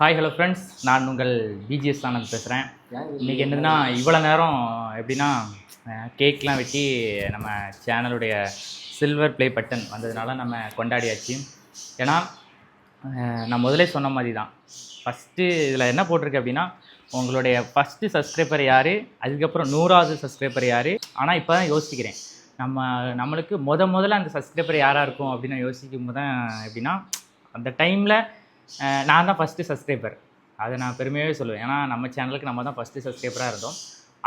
Hi hello friends நான் உங்கள் BGS Anand பேசுகிறேன் இன்றைக்கி என்னதுன்னா இவ்வளோ நேரம் எப்படின்னா கேக்லாம் வெட்டி நம்ம சேனலுடைய சில்வர் ப்ளே பட்டன் வந்ததுனால நம்ம கொண்டாடியாச்சு. ஏன்னா நான் முதல்ல சொன்ன மாதிரி தான் ஃபஸ்ட்டு இதில் என்ன போட்டிருக்கு அப்படின்னா உங்களுடைய ஃபஸ்ட்டு சப்ஸ்கிரைபர் யார்? அதுக்கப்புறம் நூறாவது சப்ஸ்கிரைபர் யார்? ஆனால் இப்போ தான் யோசிக்கிறேன். நம்ம நம்மளுக்கு முத முதல்ல அந்த சப்ஸ்கிரைபர் யாராக இருக்கும் அப்படின்னு யோசிக்கும் போது தான் எப்படின்னா அந்த டைமில் நான் தான் ஃபஸ்ட்டு சப்ஸ்கிரைபர் அதை நான் பெருமையாகவே சொல்லுவேன். ஏன்னா நம்ம சேனலுக்கு நம்ம தான் ஃபஸ்ட்டு சப்ஸ்கிரைபராக இருந்தோம்.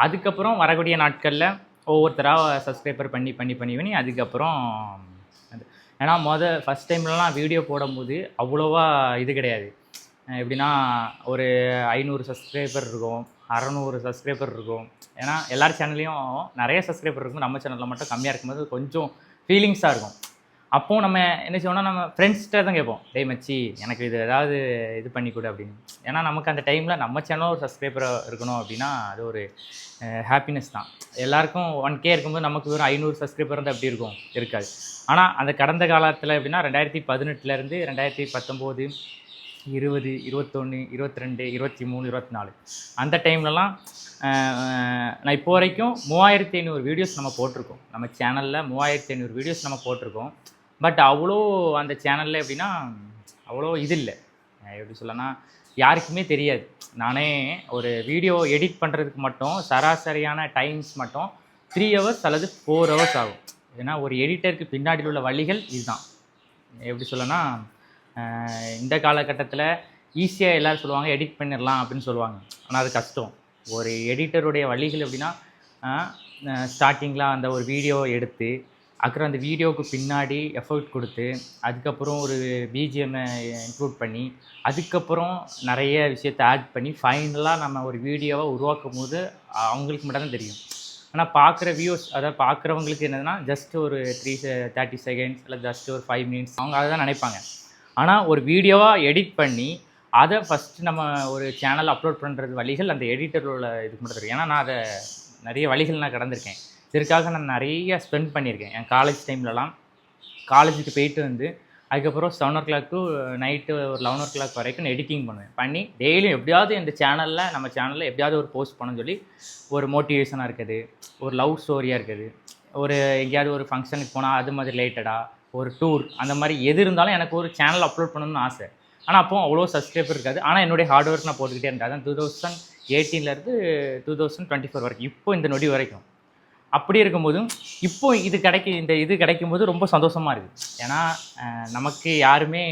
அதுக்கப்புறம் வரக்கூடிய நாட்களில் ஒவ்வொருத்தராக சப்ஸ்கிரைபர் பண்ணி பண்ணி பண்ணி பண்ணி அதுக்கப்புறம் அது. ஏன்னா மொதல் ஃபஸ்ட் டைம்லலாம் வீடியோ போடும்போது அவ்வளோவா இது கிடையாது. எப்படின்னா ஒரு ஐநூறு சப்ஸ்கிரைபர் இருக்கும் அறநூறு சப்ஸ்கிரைபர் இருக்கும். ஏன்னா எல்லார் சேனல்லையும் நிறைய சப்ஸ்கிரைபர் இருக்கும். நம்ம சேனலில் மட்டும் கம்மியாக இருக்கும்போது கொஞ்சம் ஃபீலிங்ஸாக இருக்கும். அப்போ நம்ம என்ன செய்வோம்னா நம்ம ஃப்ரெண்ட்ஸ்கிட்ட தான் கேட்போம். டே மச்சி எனக்கு இது ஏதாவது இது பண்ணி கொடு அப்படின்னு. ஏன்னா நமக்கு அந்த டைமில் நம்ம சேனல் ஒரு சப்ஸ்கிரைபர் இருக்கணும் அப்படின்னா அது ஒரு ஹாப்பினஸ் தான். எல்லாருக்கும் ஒன் கே இருக்கும்போது நமக்கு வெறும் ஐநூறு சப்ஸ்கிரைபர் இருந்தால் அப்படி இருக்கும்? இருக்காது. ஆனால் அந்த கடந்த காலத்தில் எப்படின்னா ரெண்டாயிரத்தி பதினெட்டுலேருந்து ரெண்டாயிரத்தி பத்தொம்போது இருபது இருபத்தொன்று இருபத்தி ரெண்டு இருபத்தி மூணு இருபத்தி நாலு அந்த டைம்லலாம் நான் இப்போ வரைக்கும் மூவாயிரத்தி ஐநூறு வீடியோஸ் நம்ம போட்டிருக்கோம். நம்ம சேனலில் மூவாயிரத்தி ஐநூறு வீடியோஸ் நம்ம போட்டிருக்கோம். பட் அவ்வளோ அந்த சேனலில் எப்படின்னா அவ்வளோ இது இல்லை. எப்படி சொல்லனா யாருக்குமே தெரியாது. நானே ஒரு வீடியோ எடிட் பண்ணுறதுக்கு மட்டும் சராசரியான டைம்ஸ் மட்டும் த்ரீ ஹவர்ஸ் அல்லது ஃபோர் ஹவர்ஸ் ஆகும். ஏன்னா ஒரு எடிட்டருக்கு பின்னாடி உள்ள வழிகள் இதுதான். எப்படி சொல்லனா இந்த காலகட்டத்தில் ஈஸியாக எல்லோரும் சொல்லுவாங்க எடிட் பண்ணிடலாம் அப்படின்னு சொல்லுவாங்க. ஆனால் அது கஷ்டம். ஒரு எடிட்டருடைய வழிகள் எப்படின்னா ஸ்டார்டிங்கில் அந்த ஒரு வீடியோ எடுத்து அப்புறம் அந்த வீடியோவுக்கு பின்னாடி எஃபர்ட் கொடுத்து அதுக்கப்புறம் ஒரு பிஜிஎம்மை இன்க்ளூட் பண்ணி அதுக்கப்புறம் நிறைய விஷயத்தை ஆட் பண்ணி ஃபைனலாக நம்ம ஒரு வீடியோவை உருவாக்கும் போது அவங்களுக்கு மட்டும்தான் தெரியும். ஆனால் பார்க்குற வியூஸ் அதாவது பார்க்குறவங்களுக்கு என்னதுன்னா ஜஸ்ட் ஒரு த்ரீ தேர்ட்டி செகண்ட்ஸ் இல்லை ஜஸ்ட் ஒரு ஃபைவ் மினிட்ஸ் அவங்க அதை தான் நினைப்பாங்க. ஆனால் ஒரு வீடியோவாக எடிட் பண்ணி அதை ஃபஸ்ட்டு நம்ம ஒரு சேனல் அப்லோட் பண்ணுறது வழிகள் அந்த எடிட்டரோட இதுக்கு மட்டும் தெரியும். ஏன்னா நான் அதை நிறைய வழிகள் நான் கடந்திருக்கேன். இதற்காக நான் நிறைய ஸ்பெண்ட் பண்ணியிருக்கேன். என் காலேஜ் டைம்லலாம் காலேஜுக்கு போயிட்டு வந்து அதுக்கப்புறம் seven o'clock to night ஒரு லெவன் ஓ கிளாக் வரைக்கும் நான் எடிட்டிங் பண்ணுவேன். பண்ணி டெய்லியும் எப்படியாவது இந்த சேனலில் நம்ம சேனலில் எப்படியாவது ஒரு போஸ்ட் பண்ணணும்னு சொல்லி ஒரு மோட்டிவேஷனாக இருக்குது. ஒரு லவ் ஸ்டோரியாக இருக்குது. ஒரு எங்கேயாவது ஒரு ஃபங்க்ஷனுக்கு போனால் அது மாதிரி ரிலேட்டடாக ஒரு டூர் அந்த மாதிரி எது இருந்தாலும் எனக்கு ஒரு சேனல் அப்லோட் பண்ணணும்னு ஆசை. ஆனால் அப்போ அவ்வளோ சப்ஸ்கிரைபர் இருக்காது. ஆனால் என்னுடைய ஹார்ட் ஒர்க் நான் போட்டுக்கிட்டே இருந்தேன். அதான் டூ தௌசண்ட் எயிட்டீன்லேருந்து டூ தௌசண்ட் டுவெண்ட்டி ஃபோர் வரைக்கும். இப்போ இந்த நொடி வரைக்கும். அப்படி இருக்கும்போதும் இப்போ இது கிடைக்க இந்த இது கிடைக்கும் போது ரொம்ப சந்தோஷமாக இருக்குது. ஏன்னா நமக்கு யாருமே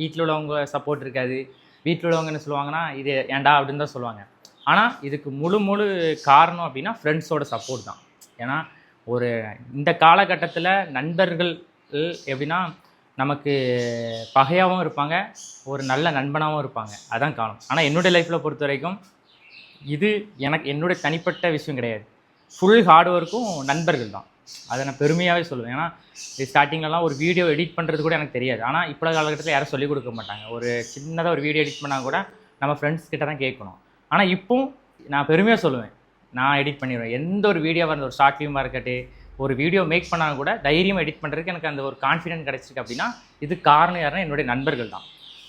வீட்டில் உள்ளவங்க சப்போர்ட் இருக்காது. வீட்டில் உள்ளவங்க என்ன சொல்லுவாங்கன்னா இது ஏன்டா? அப்படின்னு தான் சொல்லுவாங்க. ஆனால் இதுக்கு முழு முழு காரணம் அப்படின்னா ஃப்ரெண்ட்ஸோட சப்போர்ட் தான். ஏன்னா ஒரு இந்த காலகட்டத்தில் நண்பர்கள் எப்படின்னா நமக்கு பகையாகவும் இருப்பாங்க ஒரு நல்ல நண்பனாகவும் இருப்பாங்க. அதான் காரணம். ஆனால் என்னுடைய லைஃப்பில் பொறுத்த வரைக்கும் இது எனக்கு என்னுடைய தனிப்பட்ட விஷயம் கிடையாது. ஃபுல் ஹார்ட் ஒர்க்கும் நண்பர்கள் தான். அதை நான் பெருமையாகவே சொல்லுவேன். ஏன்னா ஸ்டார்டிங்லலாம் ஒரு வீடியோ எடிட் பண்ணுறது கூட எனக்கு தெரியாது. ஆனால் இப்போ காலகட்டத்தில் யாரும் சொல்லிக் கொடுக்க மாட்டாங்க. ஒரு சின்னதாக ஒரு வீடியோ எடிட் பண்ணால் கூட நம்ம ஃப்ரெண்ட்ஸ் கிட்ட தான் கேட்கணும். ஆனால் இப்போ நான் பெருமையாக சொல்லுவேன். நான் எடிட் பண்ணிடுவேன். எந்த ஒரு வீடியோவாக இருந்த ஒரு ஷார்ட் ஃபிலிமாக இருக்கட்டும் ஒரு வீடியோ மேக் பண்ணாலும் கூட தைரியம் எடிட் பண்ணுறதுக்கு எனக்கு அந்த ஒரு கான்ஃபிடென்ட் கிடச்சிருக்கு அப்படின்னா இது காரணம் யாருன்னா என்னுடைய நண்பர்கள் தான்.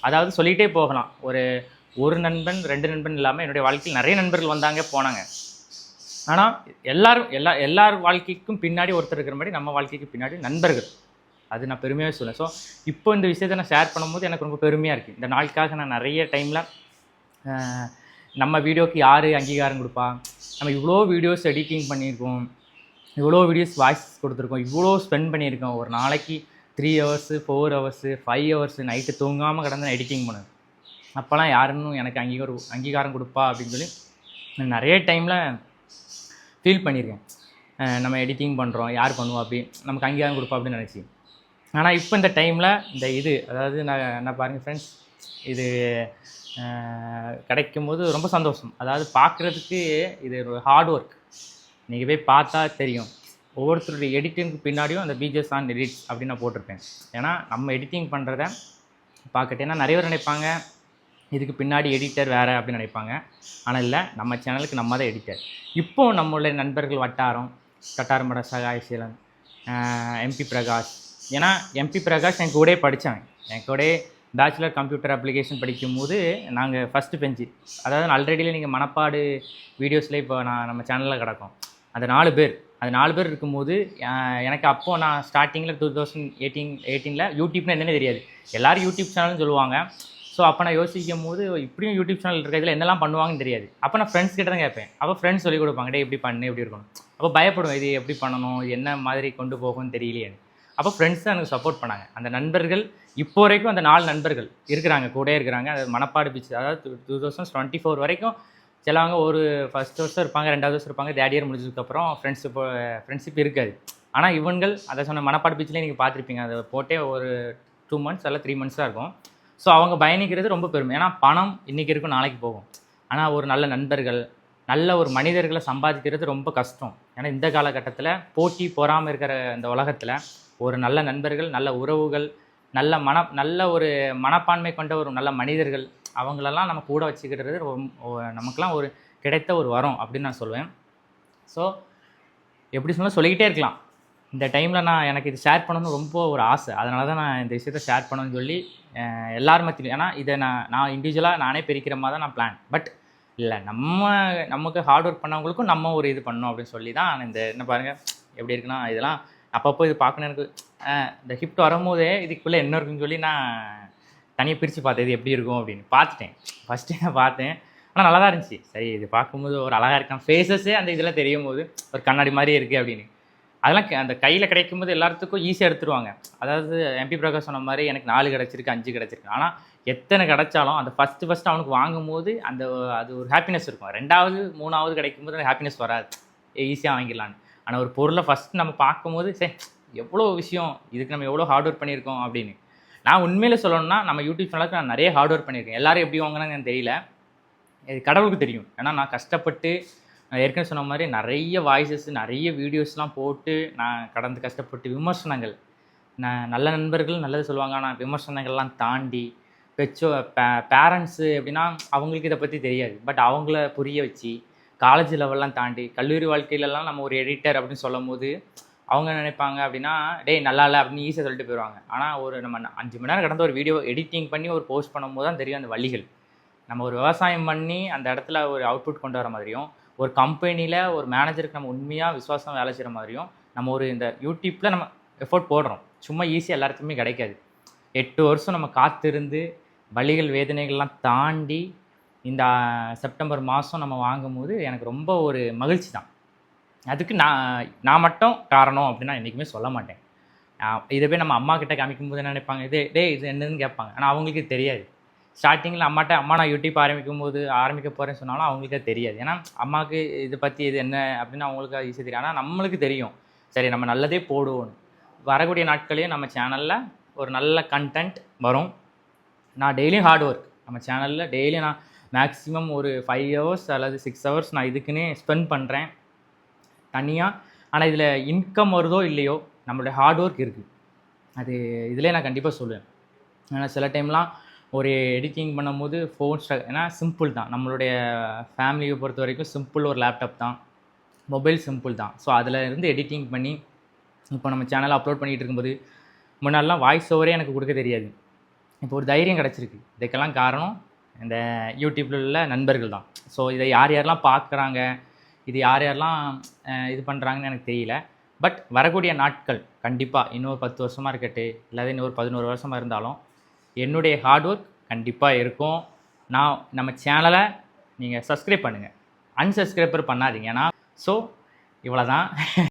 அதாவது சொல்லிகிட்டே போகலாம். ஒரு ஒரு நண்பன் ரெண்டு நண்பன் இல்லாமல் என்னுடைய வாழ்க்கையில் நிறைய நண்பர்கள் வந்தாங்க போனாங்க. ஆனால் எல்லாரும் எல்லா எல்லார் வாழ்க்கைக்கும் பின்னாடி ஒருத்தர் இருக்கிற மாதிரி நம்ம வாழ்க்கைக்கு பின்னாடி நண்பர்கள். அது நான் பெருமையாகவே சொல்லுவேன் ஸோ இப்போ இந்த விஷயத்தை நான் ஷேர் பண்ணும்போது எனக்கு ரொம்ப பெருமையாக இருக்குது இந்த நாளுக்காக நான் நிறைய டைமில் நம்ம வீடியோக்கு யார் அங்கீகாரம் கொடுப்பா? நம்ம இவ்வளோ வீடியோஸ் எடிட்டிங் பண்ணியிருக்கோம். இவ்வளோ வீடியோஸ் வாய்ஸ் கொடுத்துருக்கோம். இவ்வளோ ஸ்பெண்ட் பண்ணியிருக்கோம். ஒரு நாளைக்கு three hours four hours five hours night தூங்காமல் கடந்து நான் எடிட்டிங் பண்ணுவேன் அப்போல்லாம் யாருன்னு எனக்கு அங்கீகாரம் அங்கீகாரம் கொடுப்பா அப்படின்னு சொல்லி நான் நிறைய டைமில் ஃபீல் பண்ணியிருக்கேன் நம்ம எடிட்டிங் பண்ணுறோம் யார் பண்ணுவா அப்படி நமக்கு அங்கீகாரம் கொடுப்பா அப்படின்னு நினச்சி. ஆனால் இப்போ இந்த டைமில் இந்த இது அதாவது நான் நான் பாருங்கள் ஃப்ரெண்ட்ஸ் இது கிடைக்கும் போது ரொம்ப சந்தோஷம். அதாவது பார்க்குறதுக்கு இது ஒரு ஹார்ட் ஒர்க் நீங்கள் போய் பார்த்தா தெரியும். ஒவ்வொருத்தருடைய எடிட்டிங்க்கு பின்னாடியும் அந்த பிஜிஎஸ் ஆன் எடிட் அப்படின்னு நான் போட்டிருப்பேன். ஏன்னா நம்ம எடிட்டிங் பண்ணுறத பார்க்கட்டு ஏன்னா நிறைய பேர் நினைப்பாங்க இதுக்கு பின்னாடி எடிட்டர் வேறு அப்படின்னு நினைப்பாங்க. ஆனால் இல்லை நம்ம சேனலுக்கு நம்ம தான் எடிட்டர் இப்போ நம்மளுடைய நண்பர்கள் வட்டாரம் கட்டாரமட சகாயசீலன் எம்பி பிரகாஷ். ஏன்னா எம்பி பிரகாஷ் என் கூடயே படித்தவன் என் கூட பேச்சுலர் கம்ப்யூட்டர் அப்ளிகேஷன் படிக்கும்போது நாங்கள் ஃபஸ்ட்டு பெஞ்சு அதாவது ஆல்ரெடியில் நீங்கள் மனப்பாடு வீடியோஸில் இப்போ நான் நம்ம சேனலில் கிடக்கும். அந்த நாலு பேர். அது நாலு பேர் இருக்கும்போது எனக்கு அப்போது நான் ஸ்டார்டிங்கில் டூ தௌசண்ட் எயிட்டீன் எயிட்டீனில் யூடியூப்னு என்னென்னு தெரியாது. எல்லோரும் யூடியூப் சேனல்னு சொல்லுவாங்க. ஸோ அப்போ நான் யோசிக்கும் போது இப்படியும் யூடியூப் சேனல் இருக்கிறதுல என்னெல்லாம் பண்ணுவாங்கன்னு தெரியாது. அப்போ நான் ஃப்ரெண்ட்ஸ் கிட்ட தான் கேட்பேன். அப்போ ஃப்ரெண்ட்ஸ் சொல்லிக் கொடுப்பாங்க டே இப்படி பண்ணு எப்படி இருக்கணும். அப்போ பயப்படுவேன் இது எப்படி பண்ணணும்? இது என்ன மாதிரி கொண்டு போகும்னு தெரியலையே அப்போ ஃப்ரெண்ட்ஸ் தான் எனக்கு சப்போர்ட் பண்ணாங்க. அந்த நண்பர்கள் இப்போ வரைக்கும் அந்த நாலு நண்பர்கள் இருக்கிறாங்க கூட இருக்கிறாங்க. அது மணப்பாடு பீச் அதாவது டூ தௌசண்ட் டுவெண்ட்டி ஃபோர் வரைக்கும் சிலவங்க ஒரு ஃபஸ்ட் வருஷம் இருப்பாங்க ரெண்டாவது வருஷம் இருப்பாங்க தேர்ட் இயர் முடிஞ்சதுக்கப்புறம் ஃப்ரெண்ட்ஷிப் ஃப்ரெண்ட்ஷிப் இருக்காது. ஆனால் இவங்கள் அதை சொன்ன மணப்பாடு பீச்சில் நீங்கள் பார்த்துருப்பீங்க. அதை போட்டே ஒரு டூ மந்த்ஸ் அல்ல த்ரீ மந்த்ஸ் தான் இருக்கும். ஸோ அவங்க பயணிக்கிறது ரொம்ப பெருமை. ஏன்னா பணம் இன்றைக்கி இருக்கும் நாளைக்கு போகும். ஆனால் ஒரு நல்ல நண்பர்கள் நல்ல ஒரு மனிதர்களை சம்பாதிக்கிறது ரொம்ப கஷ்டம். ஏன்னா இந்த காலகட்டத்தில் போட்டி பொறாமல் இருக்கிற இந்த உலகத்தில் ஒரு நல்ல நண்பர்கள் நல்ல உறவுகள் நல்ல மன நல்ல ஒரு மனப்பான்மை கொண்ட ஒரு நல்ல மனிதர்கள் அவங்களெல்லாம் நம்ம கூட வச்சுக்கிறது நமக்குலாம் ஒரு கிடைத்த ஒரு வரம் அப்படின்னு நான் சொல்லுவேன் ஸோ எப்படி சொன்னால் சொல்லிக்கிட்டே இருக்கலாம். இந்த டைமில் நான் எனக்கு இது ஷேர் பண்ணணும்னு ரொம்ப ஒரு ஆசை. அதனால தான் நான் இந்த விஷயத்த ஷேர் பண்ணணும்னு சொல்லி அஹ், எல்லார் மத்தியிலும் ஏன்னா இதை நான் நான் இண்டிவிஜுவலாக நானே பிரிக்கிற மாதிரி தான் நான் பிளான் பட் இல்லை நம்ம நமக்கு ஹார்ட் ஒர்க் பண்ணவங்களுக்கும் நம்ம ஒரு இது பண்ணணும் அப்படின்னு சொல்லி தான் இந்த என்ன பாருங்கள் எப்படி இருக்குன்னா இதெல்லாம் அப்பப்போ இது பார்க்கணும் எனக்கு. இந்த ஹிஃப்ட் வரும்போதே இதுக்குள்ளே என்ன இருக்குன்னு சொல்லி நான் தனியாக பிரித்து பார்த்தேன் இது எப்படி இருக்கும் அப்படின்னு. பார்த்துட்டேன். ஃபஸ்ட்டு நான் பார்த்தேன். ஆனால் நல்லா தான் இருந்துச்சு. சரி இது பார்க்கும்போது ஒரு அழகாக இருக்கான். ஃபேஸஸே அந்த இதில் தெரியும் போது ஒரு கண்ணாடி மாதிரி இருக்குது அப்படின்னு. அதெல்லாம் க- அந்த கையில் கிடைக்கும் போது எல்லாத்துக்கும் ஈஸியாக எடுத்துருவாங்க. அதாவது எம்பி பிரகாஷ் சொன்ன மாதிரி எனக்கு நாலு கிடச்சிருக்கு அஞ்சு கிடச்சிருக்கு. ஆனால் எத்தனை கிடைச்சாலும் அந்த ஃபஸ்ட்டு ஃபஸ்ட்டு அவனுக்கு வாங்கும்போது அந்த அது ஒரு ஹாப்பினஸ் இருக்கும். ரெண்டாவது மூணாவது கிடைக்கும் போது அந்த ஹாப்பினஸ் வராது. ஈஸியாக வாங்கிடலான்னு ஆனால் ஒரு பொருளை ஃபஸ்ட் நம்ம பார்க்கும்போது சே எவ்வளோ விஷயம் இதுக்கு நம்ம எவ்வளோ ஹார்ட் ஒர்க் பண்ணியிருக்கோம் அப்படின்னு. நான் உண்மையில சொல்லணும்னா நம்ம யூடியூப் சேனலுக்கு நான் நிறைய ஹார்ட் ஒர்க் பண்ணியிருக்கேன். எல்லாரும் எப்படி வாங்கினாங்கன்னு எனக்கு தெரியல. இது கடவுளுக்கு தெரியும். ஏன்னா நான் கஷ்டப்பட்டு நான் ஏற்கனவே சொன்ன மாதிரி நிறைய வாய்ஸஸ் நிறைய வீடியோஸ்லாம் போட்டு நான் கடந்து கஷ்டப்பட்டு விமர்சனங்கள். நான் நல்ல நண்பர்கள் நல்லது சொல்லுவாங்க ஆனால் விமர்சனங்கள்லாம் தாண்டி பெற்றோ பே பேரண்ட்ஸு அப்படின்னா அவங்களுக்கு இதை பற்றி தெரியாது. பட் அவங்கள புரிய வச்சு காலேஜ் லெவல்லாம் தாண்டி கல்லூரி வாழ்க்கையிலலாம் நம்ம ஒரு எடிட்டர் அப்படின்னு சொல்லும் போது அவங்க நினைப்பாங்க அப்படின்னா டேய் நல்லா இல்லை அப்படின்னு ஈஸியாக சொல்லிட்டு போயிடுவாங்க ஆனால் ஒரு நம்ம அஞ்சு மணி நேரம் கடந்த ஒரு வீடியோ எடிட்டிங் பண்ணி ஒரு போஸ்ட் பண்ணும்போது தான் தெரியும் அந்த வழிகள். நம்ம ஒரு விவசாயம் பண்ணி அந்த இடத்துல ஒரு அவுட்புட் கொண்டு வர மாதிரியும் ஒரு கம்பெனியில் ஒரு மேனேஜருக்கு நம்ம உண்மையாக விசுவாசம் வேலை செய்கிற மாதிரியும் நம்ம ஒரு இந்த யூடியூப்பில் நம்ம எஃபோர்ட் போடுறோம். சும்மா ஈஸியாக எல்லாத்துக்குமே கிடைக்காது. எட்டு வருஷம் நம்ம காத்திருந்து வலிகள் வேதனைகள்லாம் தாண்டி இந்த செப்டம்பர் மாதம் நம்ம வாங்கும்போது எனக்கு ரொம்ப ஒரு மகிழ்ச்சி தான். அதுக்கு நான் நான் மட்டும் காரணம் அப்படின்னு நான் என்றைக்குமே சொல்ல மாட்டேன். இதை போய் நம்ம அம்மா கிட்ட காமிக்கும் போது என்ன நினைப்பாங்க? இது டே இது என்னன்னு கேட்பாங்க. ஆனால் அவங்களுக்கு தெரியாது. ஸ்டார்டிங்கில் அம்மாட்ட அம்மா நான் யூடியூப் ஆரம்பிக்கும் போது ஆரம்பிக்க போகிறேன்னு சொன்னாலும் அவங்களுக்கே தெரியாது. ஏன்னா அம்மாவுக்கு இதை பற்றி இது என்ன அப்படின்னு அவங்களுக்கு ஈஸியாக தெரியும். ஆனால் நம்மளுக்கு தெரியும். சரி நம்ம நல்லதே போடுவோம். வரக்கூடிய நாட்களையும் நம்ம சேனலில் ஒரு நல்ல கண்டென்ட் வரும். நான் டெய்லியும் ஹார்ட் ஒர்க் நம்ம சேனலில் டெய்லியும் நான் மேக்ஸிமம் ஒரு ஃபைவ் ஹவர்ஸ் அல்லது சிக்ஸ் ஹவர்ஸ் நான் இதுக்குன்னே ஸ்பெண்ட் பண்ணுறேன் தனியாக ஆனால் இதில் இன்கம் வருதோ இல்லையோ நம்மளுடைய ஹார்ட் ஒர்க் இருக்குது அது இதிலே நான் கண்டிப்பாக சொல்லுவேன் ஆனால் சில டைம்லாம் ஒரு எடிட்டிங் பண்ணும்போது ஃபோன் ஸ்ட்ரக் ஏன்னா சிம்பிள் தான். நம்மளுடைய ஃபேமிலியை பொறுத்த வரைக்கும் சிம்பிள் ஒரு லேப்டாப் தான். மொபைல் சிம்பிள் தான். ஸோ அதில் இருந்து எடிட்டிங் பண்ணி இப்போ நம்ம சேனலை அப்லோட் பண்ணிகிட்டு இருக்கும்போது முன்னாடிலாம் வாய்ஸ் ஓவரே எனக்கு கொடுக்க தெரியாது. இப்போ ஒரு தைரியம் கிடச்சிருக்கு. இதுக்கெல்லாம் காரணம் இந்த யூடியூப்பில் உள்ள நண்பர்கள் தான். ஸோ இதை யார் யாரெல்லாம் பார்க்குறாங்க இது யார் யாரெல்லாம் இது பண்ணுறாங்கன்னு எனக்கு தெரியல. பட் வரக்கூடிய நாட்கள் கண்டிப்பாக இன்னொரு பத்து வருஷமாக இருக்கட்டு இல்லாத இன்னொரு பதினோரு வருஷமாக இருந்தாலும் என்னுடைய ஹார்ட் ஒர்க் கண்டிப்பாக இருக்கும். நான் நம்ம சேனலை நீங்கள் சப்ஸ்கிரைப் பண்ணுங்கள் அன்சப்ஸ்கிரைபர் பண்ணாதீங்க. ஏன்னா ஸோ இவ்வளோ தான்